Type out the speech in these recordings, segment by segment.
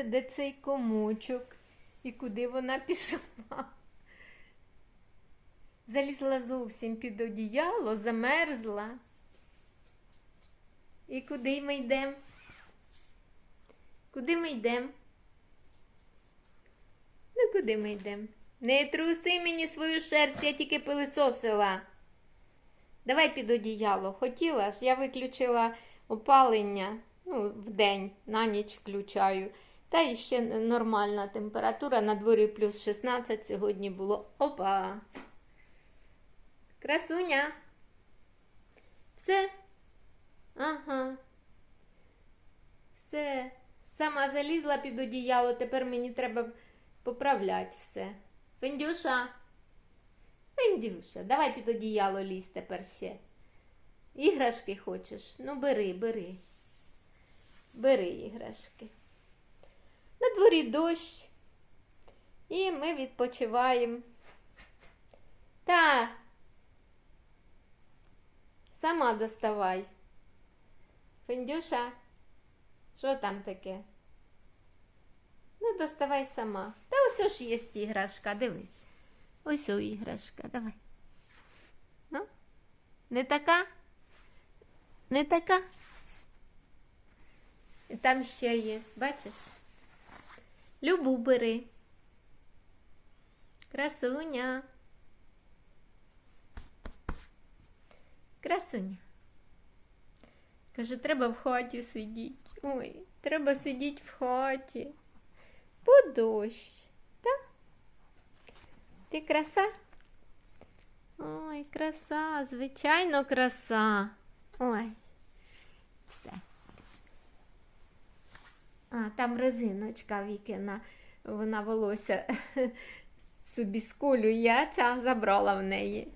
подивіться, де цей комочок і куди вона пішла. Залізла зовсім під одіяло, замерзла. І куди ми йдемо? Куди ми йдемо? Ну, куди ми йдемо? Не труси мені свою шерсть, я тільки пилисосила. Давай під одіяло. Хотіла ж, я виключила опалення ну, в день, на ніч включаю. Та і ще нормальна температура. На дворі плюс 16 сьогодні було. Опа! Красуня. Все. Ага. Все. Сама залізла під одіяло, тепер мені треба поправляти все. Фендюша. Фендюша, давай під одіяло лізь тепер ще. Іграшки хочеш? Ну, бери, бери. Бери іграшки. На дворі дощ. І ми відпочиваємо. Та. Сама доставай. Фендюша, що там таке? Ну, доставай сама. Та ось ось є іграшка, дивись. Ось о іграшка, давай. Ну, не така? Не така? І там ще є, бачиш? Любу бери. Красуня. Красуня. Каже, треба в хаті сидіти. Ой, треба сидіти в хаті. По дощ. Так? Ти краса? Ой, краса, звичайно, краса. Ой. Все. А, там резиночка Вікина, вона волосся собі сколює, я ця забрала в неї.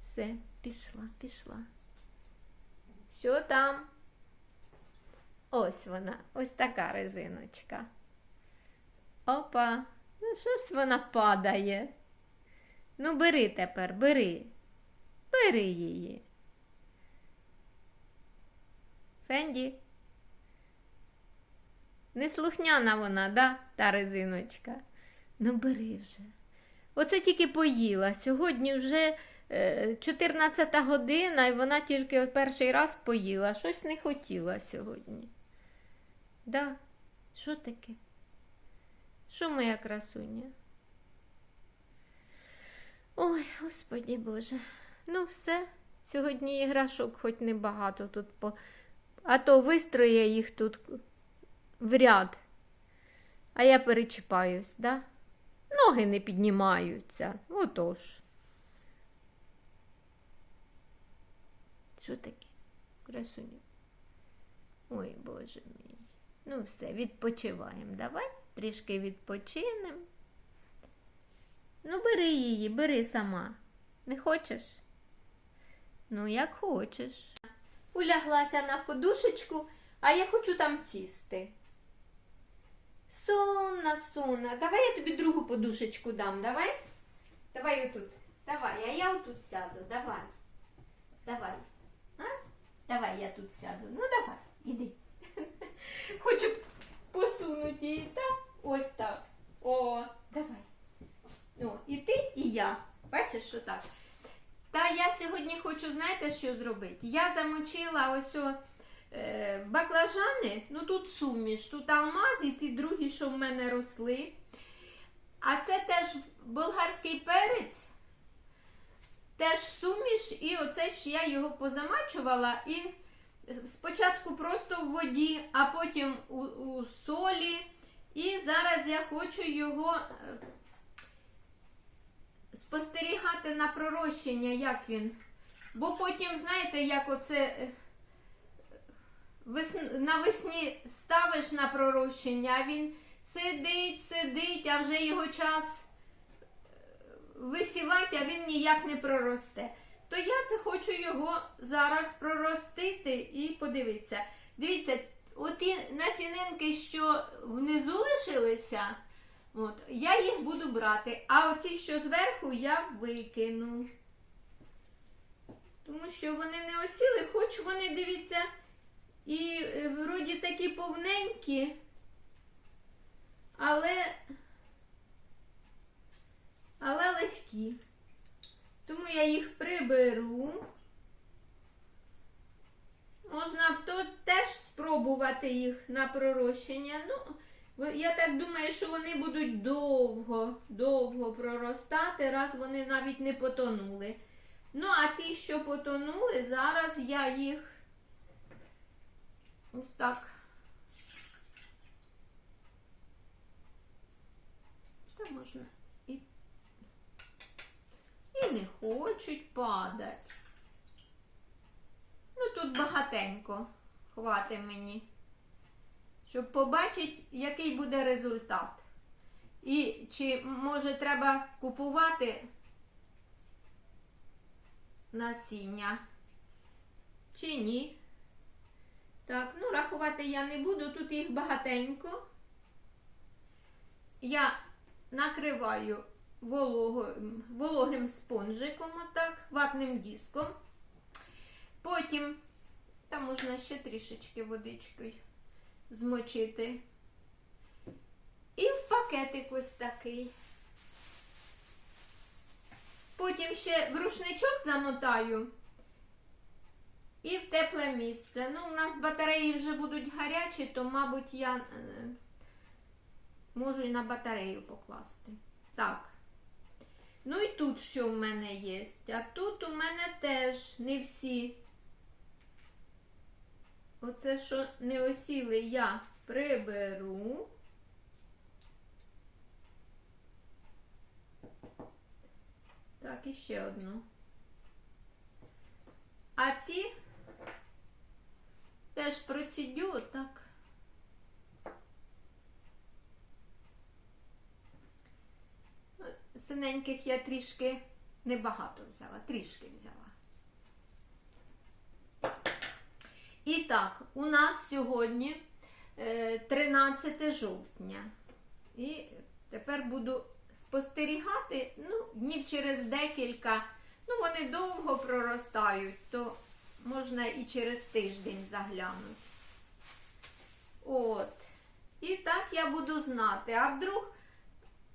Все, пішла, пішла. Що там? Ось вона, ось така резиночка. Опа, ну щось вона падає. Ну, бери тепер, бери. Бери її. Фенді. Неслухняна вона, да, та резиночка. Ну, бери вже. Оце тільки поїла. Сьогодні вже е, 14 година, і вона тільки перший раз поїла. Щось не хотіла сьогодні. Да, що таке? Що моя красуня? Ой, господі Боже. Ну, все. Сьогодні іграшок хоч небагато тут по. А то вистроє їх тут в ряд. А я перечіпаюсь, да? Ноги не піднімаються. Отож. Що таке? Красуня? Ой, Боже мій. Ну, все, відпочиваємо. Давай трішки відпочинемо. Ну, бери її, бери сама. Не хочеш? Ну, як хочеш. Уляглася на подушечку, а я хочу там сісти. Сонна, сонна, давай я тобі другу подушечку дам, давай. Давай отут. Давай, а я отут сяду. Давай. Давай. А? Давай я тут сяду. Ну давай, іди. Хочу посунути її, так? Ось так. О, давай. О, і ти, і я. Бачиш, що так. Та я сьогодні хочу, знаєте, що зробити? Я замочила ось о, е, баклажани, ну тут суміш, тут алмаз і ті другі, що в мене росли. А це теж болгарський перець, теж суміш, і оце ж я його позамачувала і спочатку просто в воді, а потім у, у солі. І зараз я хочу його е, спостерігати на пророщення, як він. Бо потім, знаєте, як оце е, навесні ставиш на пророщення, а він сидить, сидить, а вже його час е, висівати, а він ніяк не проросте. То я це хочу його зараз проростити і подивитися. Дивіться, оті насінинки, що внизу лишилися, от, я їх буду брати, а оці, що зверху, я викину. Тому що вони не осіли, хоч вони, дивіться, і е, вроді такі повненькі, але але легкі. Тому я їх приберу. Можна тут теж спробувати їх на пророщення. Ну, я так думаю, що вони будуть довго, довго проростати, раз вони навіть не потонули. Ну, а ті, що потонули, зараз я їх ось так. Та можна і, і не хочуть падати. Ну, тут багатенько хватить мені, щоб побачити, який буде результат. І чи може треба купувати насіння, чи ні. Так, ну рахувати я не буду, тут їх багатенько. Я накриваю вологим, вологим спонжиком, отак, ватним диском. Потім там можна ще трішечки водичкою змочити. І в пакетик ось такий. Потім ще в рушничок замотаю і в тепле місце. Ну, у нас батареї вже будуть гарячі, то, мабуть, я е, можу і на батарею покласти. Так. Ну і тут що в мене є? А тут у мене теж не всі. Оце, що не осіли, я приберу. Так, і ще одну. А ці теж процідю отак. Синеньких я трішки небагато взяла, трішки взяла. І так, у нас сьогодні е, 13 жовтня. І тепер буду спостерігати ну, днів через декілька. Ну, вони довго проростають, то можна і через тиждень заглянути. От. І так я буду знати. А вдруг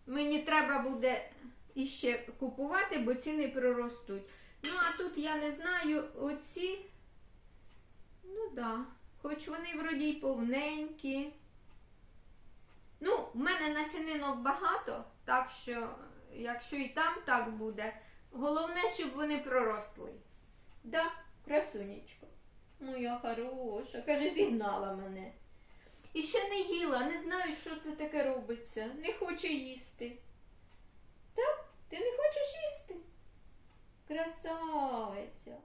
мені треба буде іще купувати, бо ціни проростуть. Ну, а тут я не знаю, оці. Ну да, хоч вони вроді й повненькі. Ну, в мене насінинок багато, так що, якщо і там так буде, головне, щоб вони проросли. Да, красунечко. Моя хороша, каже, зігнала мене. І ще не їла, не знаю, що це таке робиться, не хоче їсти. Так, ти не хочеш їсти? Красавиця.